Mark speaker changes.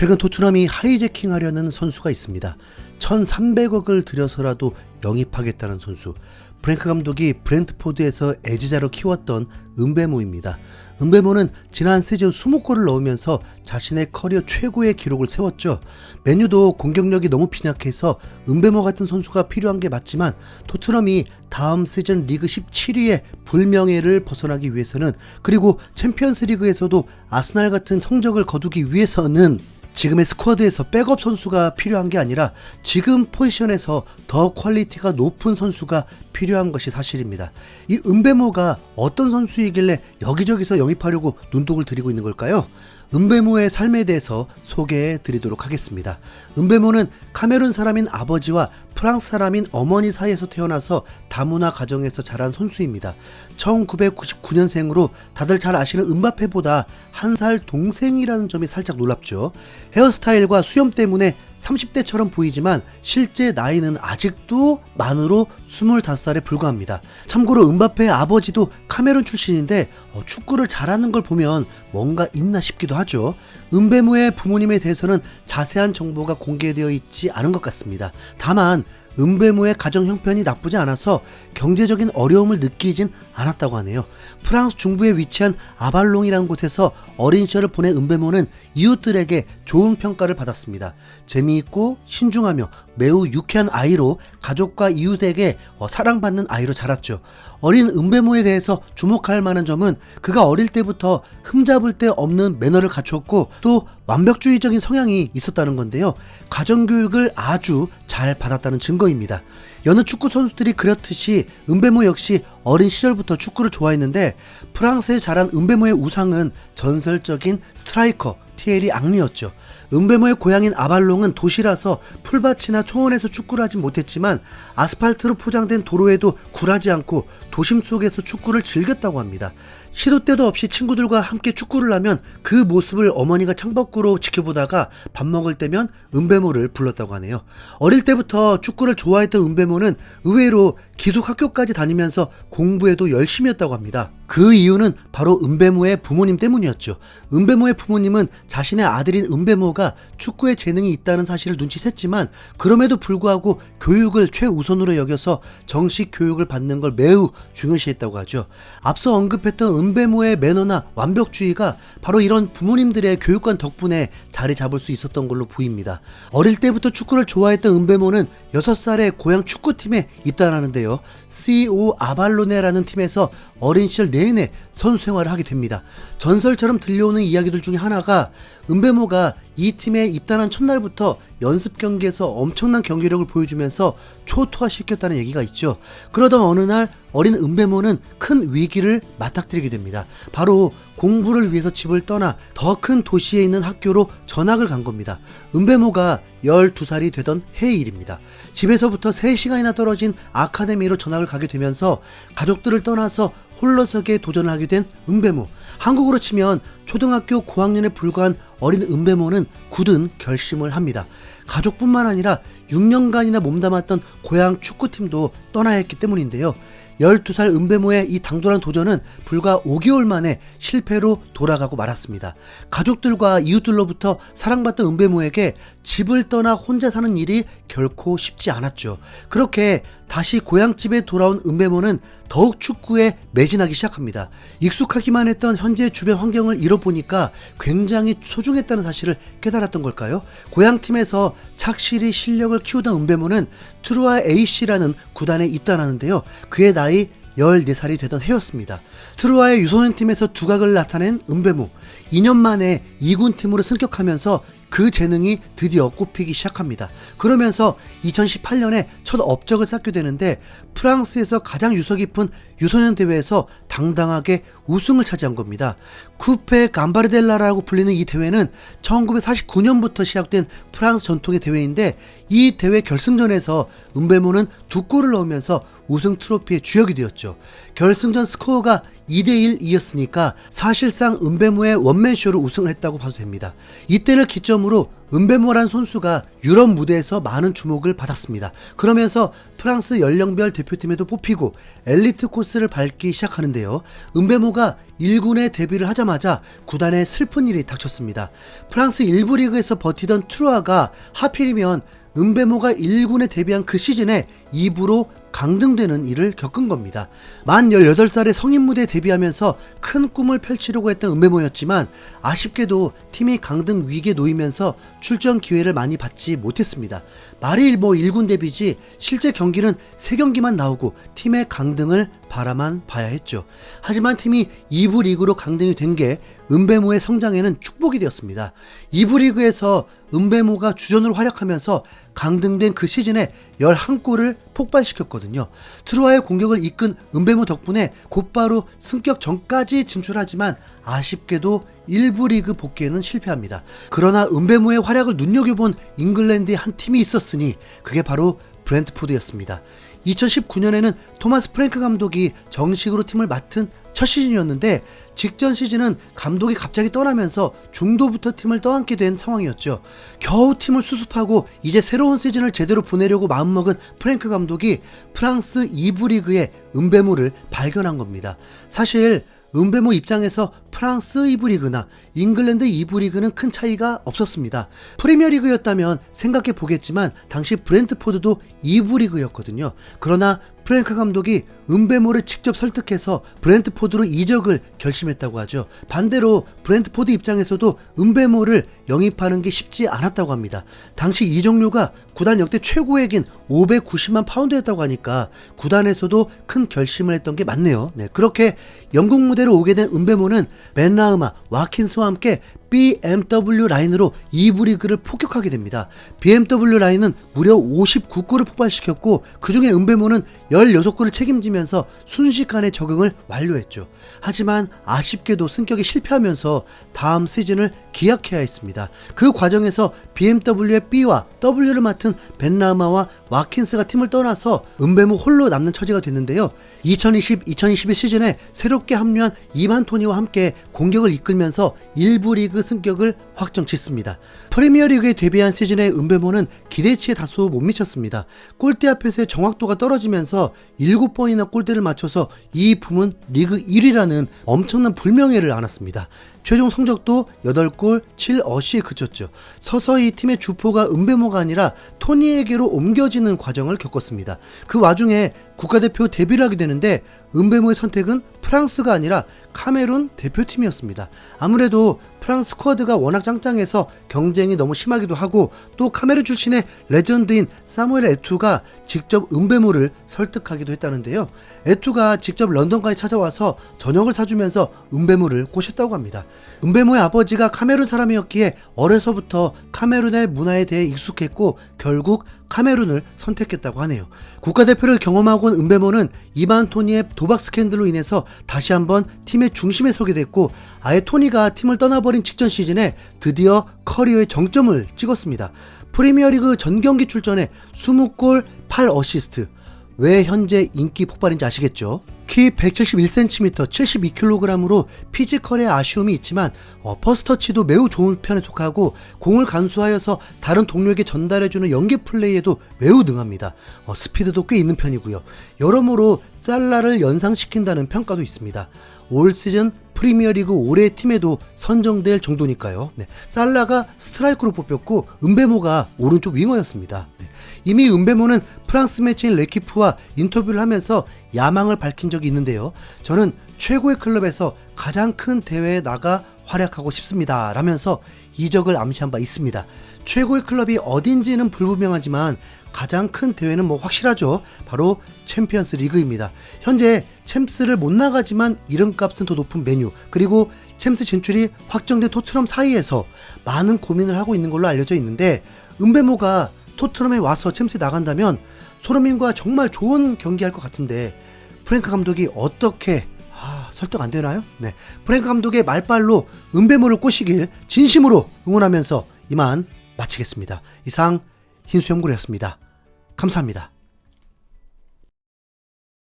Speaker 1: 최근 토트넘이 하이제킹하려는 선수가 있습니다. 1,300억을 들여서라도 영입하겠다는 선수. 프랭크 감독이 브렌트포드에서 애지자로 키웠던 은베모입니다. 은베모는 지난 시즌 20골을 넣으면서 자신의 커리어 최고의 기록을 세웠죠. 메뉴도 공격력이 너무 빈약해서 은베모 같은 선수가 필요한 게 맞지만 토트넘이 다음 시즌 리그 17위의 불명예를 벗어나기 위해서는 그리고 챔피언스 리그에서도 아스날 같은 성적을 거두기 위해서는 지금의 스쿼드에서 백업 선수가 필요한 게 아니라 지금 포지션에서 더 퀄리티가 높은 선수가 필요한 것이 사실입니다. 이 은베모가 어떤 선수이길래 여기저기서 영입하려고 눈독을 들이고 있는 걸까요? 은베모의 삶에 대해서 소개해 드리도록 하겠습니다. 은베모는 카메룬 사람인 아버지와 프랑스 사람인 어머니 사이에서 태어나서 다문화 가정에서 자란 선수입니다. 1999년생으로 다들 잘 아시는 은바페보다 한 살 동생이라는 점이 살짝 놀랍죠. 헤어스타일과 수염 때문에 30대처럼 보이지만 실제 나이는 아직도 만으로 25살에 불과합니다. 참고로 은바페의 아버지도 카메룬 출신인데 어, 축구를 잘하는 걸 보면 뭔가 있나 싶기도 하죠. 은베모의 부모님에 대해서는 자세한 정보가 공개되어 있지 않은 것 같습니다. 다만 done 은베모의 가정 형편이 나쁘지 않아서 경제적인 어려움을 느끼진 않았다고 하네요. 프랑스 중부에 위치한 아발롱이라는 곳에서 어린 시절을 보낸 은베모는 이웃들에게 좋은 평가를 받았습니다. 재미있고 신중하며 매우 유쾌한 아이로 가족과 이웃에게 어, 사랑받는 아이로 자랐죠. 어린 은베모에 대해서 주목할 만한 점은 그가 어릴 때부터 흠잡을 데 없는 매너를 갖추었고 또 완벽주의적인 성향이 있었다는 건데요. 가정교육을 아주 잘 받았다는 증거 입니다. 여느 축구 선수들이 그렇듯이 은베모 역시 어린 시절부터 축구를 좋아했는데 프랑스에 자란 은베모의 우상은 전설적인 스트라이커 티에리 앙리였죠. 은베모의 고향인 아발롱은 도시라서 풀밭이나 초원에서 축구를 하진 못했지만 아스팔트로 포장된 도로에도 굴하지 않고 도심 속에서 축구를 즐겼다고 합니다. 시도 때도 없이 친구들과 함께 축구를 하면 그 모습을 어머니가 창밖으로 지켜보다가 밥 먹을 때면 은베모를 불렀다고 하네요. 어릴 때부터 축구를 좋아했던 은베모는 의외로 기숙 학교까지 다니면서 공부에도 열심이었다고 합니다. 그 이유는 바로 은베모의 부모님 때문이었죠. 은베모의 부모님은 자신의 아들인 은베모가 축구에 재능이 있다는 사실을 눈치챘지만 그럼에도 불구하고 교육을 최우선으로 여겨서 정식 교육을 받는 걸 매우 중요시했다고 하죠. 앞서 언급했던 은베모의 매너나 완벽주의가 바로 이런 부모님들의 교육관 덕분에 자리 잡을 수 있었던 걸로 보입니다. 어릴 때부터 축구를 좋아했던 은베모는 6살에 고향 축구팀에 입단하는데요. CO 아발로네라는 팀에서 어린 시절 내내 선수 생활을 하게 됩니다. 전설처럼 들려오는 이야기들 중에 하나가 은베모가 이 팀에 입단한 첫날부터 연습 경기에서 엄청난 경기력을 보여주면서 초토화시켰다는 얘기가 있죠. 그러던 어느 날 어린 은베모는 큰 위기를 맞닥뜨리게 됩니다. 바로 공부를 위해서 집을 떠나 더 큰 도시에 있는 학교로 전학을 간 겁니다. 은베모가 12살이 되던 해의 일입니다. 집에서부터 3시간이나 떨어진 아카데미로 전학을 가게 되면서 가족들을 떠나서 홀로서기에 도전을 하게 된 은베모. 한국으로 치면 초등학교 고학년에 불과한 어린 은베모는 굳은 결심을 합니다. 가족뿐만 아니라 6년간이나 몸담았던 고향 축구팀도 떠나야 했기 때문인데요. 12살 은베모의 이 당돌한 도전은 불과 5개월 만에 실패로 돌아가고 말았습니다. 가족들과 이웃들로부터 사랑받던 은베모에게 집을 떠나 혼자 사는 일이 결코 쉽지 않았죠. 그렇게 다시 고향집에 돌아온 은베모는 더욱 축구에 매진하기 시작합니다. 익숙하기만 했던 현재 주변 환경을 잃어보니까 굉장히 소중했다는 사실을 깨달았던 걸까요? 고향팀에서 착실히 실력을 키우던 은베모는 트루아 A씨라는 구단에 입단하는데요. 그의 나이 14살이 되던 해였습니다. 트루아의 유소년 팀에서 두각을 나타낸 은베모. 2년 만에 2군 팀으로 승격하면서 그 재능이 드디어 꼽히기 시작합니다. 그러면서 2018년에 첫 업적을 쌓게 되는데 프랑스에서 가장 유서 깊은 유소년 대회에서 당당하게 우승을 차지한 겁니다. 쿠페 감바르델라라고 불리는 이 대회는 1949년부터 시작된 프랑스 전통의 대회인데 이 대회 결승전에서 은베모는 두 골을 넣으면서 우승 트로피의 주역이 되었죠. 결승전 스코어가 2대1 이었으니까 사실상 은베모의 원맨쇼로 우승을 했다고 봐도 됩니다. 이때를 기점으로 은베모란 선수가 유럽 무대에서 많은 주목을 받았습니다. 그러면서 프랑스 연령별 대표팀에도 뽑히고 엘리트 코스를 밟기 시작하는데요. 은베모가 1군에 데뷔를 하자마자 구단에 슬픈 일이 닥쳤습니다. 프랑스 1부 리그에서 버티던 트루아가 하필이면 은베모가 1군에 데뷔한 그 시즌에 2부로 강등되는 일을 겪은 겁니다. 만 18살에 성인 무대에 데뷔하면서 큰 꿈을 펼치려고 했던 은배모였지만 아쉽게도 팀이 강등 위기에 놓이면서 출전 기회를 많이 받지 못했습니다. 말이 뭐 1군 데뷔지 실제 경기는 3경기만 나오고 팀의 강등을 바라만 봐야 했죠. 하지만 팀이 2부 리그로 강등이 된 게 은배모의 성장에는 축복이 되었습니다. 2부 리그에서 은배모가 주전으로 활약하면서 강등된 그 시즌에 11골을 폭발시켰거든요. 트루아의 공격을 이끈 은배모 덕분에 곧바로 승격 전까지 진출하지만 아쉽게도 1부 리그 복귀에는 실패합니다. 그러나 은배모의 활약을 눈여겨본 잉글랜드의 한 팀이 있었으니 그게 바로 브렌트포드였습니다. 2019년에는 토마스 프랭크 감독이 정식으로 팀을 맡은 첫 시즌이었는데 직전 시즌은 감독이 갑자기 떠나면서 중도부터 팀을 떠안게 된 상황이었죠. 겨우 팀을 수습하고 이제 새로운 시즌을 제대로 보내려고 마음먹은 프랭크 감독이 프랑스 2부 리그의 은배모를 발견한 겁니다. 사실 은배모 입장에서 프랑스 2부 리그나 잉글랜드 2부 리그는 큰 차이가 없었습니다. 프리미어 리그였다면 생각해 보겠지만 당시 브렌트포드도 2부 리그였거든요. 그러나 프랭크 감독이 은배모를 직접 설득해서 브렌트포드로 이적을 결심했다고 하죠. 반대로 브렌트포드 입장에서도 은배모를 영입하는 게 쉽지 않았다고 합니다. 당시 이적료가 구단 역대 최고액인 590만 파운드였다고 하니까 구단에서도 큰 결심을 했던 게 맞네요. 네, 그렇게 영국 무대로 오게 된 은배모는 벤라우마, 와킨스와 함께 BMW 라인으로 2부 리그를 폭격하게 됩니다. BMW 라인은 무려 59골을 폭발시켰고 그 중에 은배모는 16골을 책임지면서 순식간에 적응을 완료했죠. 하지만 아쉽게도 승격에 실패하면서 다음 시즌을 기약해야 했습니다. 그 과정에서 BMW의 B와 W를 맡은 벤라마와 와킨스가 팀을 떠나서 은배모 홀로 남는 처지가 됐는데요. 2020-2021 시즌에 새롭게 합류한 이만 토니와 함께 공격을 이끌면서 1부 리그 승격을 확정 짓습니다. 프리미어리그에 데뷔한 시즌의 은배모는 기대치에 다소 못 미쳤습니다. 골대 앞에서의 정확도가 떨어지면서 7번이나 골대를 맞춰서 이 부문 리그 1위라는 엄청난 불명예를 안았습니다. 최종 성적도 8골 7어시에 그쳤죠. 서서히 팀의 주포가 은배모가 아니라 토니에게로 옮겨지는 과정을 겪었습니다. 그 와중에 국가대표 데뷔를 하게 되는데 은배모의 선택은 프랑스가 아니라 카메룬 대표팀이었습니다. 아무래도 프랑스 스쿼드가 워낙 짱짱해서 경쟁이 너무 심하기도 하고 또 카메룬 출신의 레전드인 사무엘 에투가 직접 은배모를 설득하기도 했다는데요. 에투가 직접 런던까지 찾아와서 저녁을 사주면서 은배모를 꼬셨다고 합니다. 은배모의 아버지가 카메룬 사람이었기에 어려서부터 카메룬의 문화에 대해 익숙했고 결국 카메룬을 선택했다고 하네요. 국가대표를 경험하고 온 은배모는 이반 토니의 도박 스캔들로 인해서 다시 한번 팀의 중심에 서게 됐고 아예 토니가 팀을 떠나버린 직전 시즌에 드디어 커리어의 정점을 찍었습니다. 프리미어리그 전 경기 출전에 20골 8어시스트. 왜 현재 인기 폭발인지 아시겠죠? 키 171cm, 72kg으로 피지컬에 아쉬움이 있지만 어, 퍼스터치도 매우 좋은 편에 속하고 공을 간수하여서 다른 동료에게 전달해주는 연계 플레이에도 매우 능합니다. 어, 스피드도 꽤 있는 편이고요. 여러모로 살라를 연상시킨다는 평가도 있습니다. 올 시즌 프리미어리그 올해의 팀에도 선정될 정도니까요. 네. 살라가 스트라이크로 뽑혔고 은베모가 오른쪽 윙어였습니다. 네. 이미 은베모는 프랑스 매체인 레키프와 인터뷰를 하면서 야망을 밝힌 적이 있는데요. 저는 최고의 클럽에서 가장 큰 대회에 나가 활약하고 싶습니다. 라면서 이적을 암시한 바 있습니다. 최고의 클럽이 어딘지는 불분명하지만 가장 큰 대회는 뭐 확실하죠. 바로 챔피언스 리그입니다. 현재 챔스를 못 나가지만 이름값은 더 높은 메뉴 그리고 챔스 진출이 확정된 토트넘 사이에서 많은 고민을 하고 있는 걸로 알려져 있는데 은베모가 토트넘에 와서 챔스에 나간다면 소름민과 정말 좋은 경기할 것 같은데 프랭크 감독이 어떻게 아, 설득 안 되나요? 네. 프랭크 감독의 말발로 은배모를 꼬시길 진심으로 응원하면서 이만 마치겠습니다. 이상 흰수염구였습니다. 감사합니다.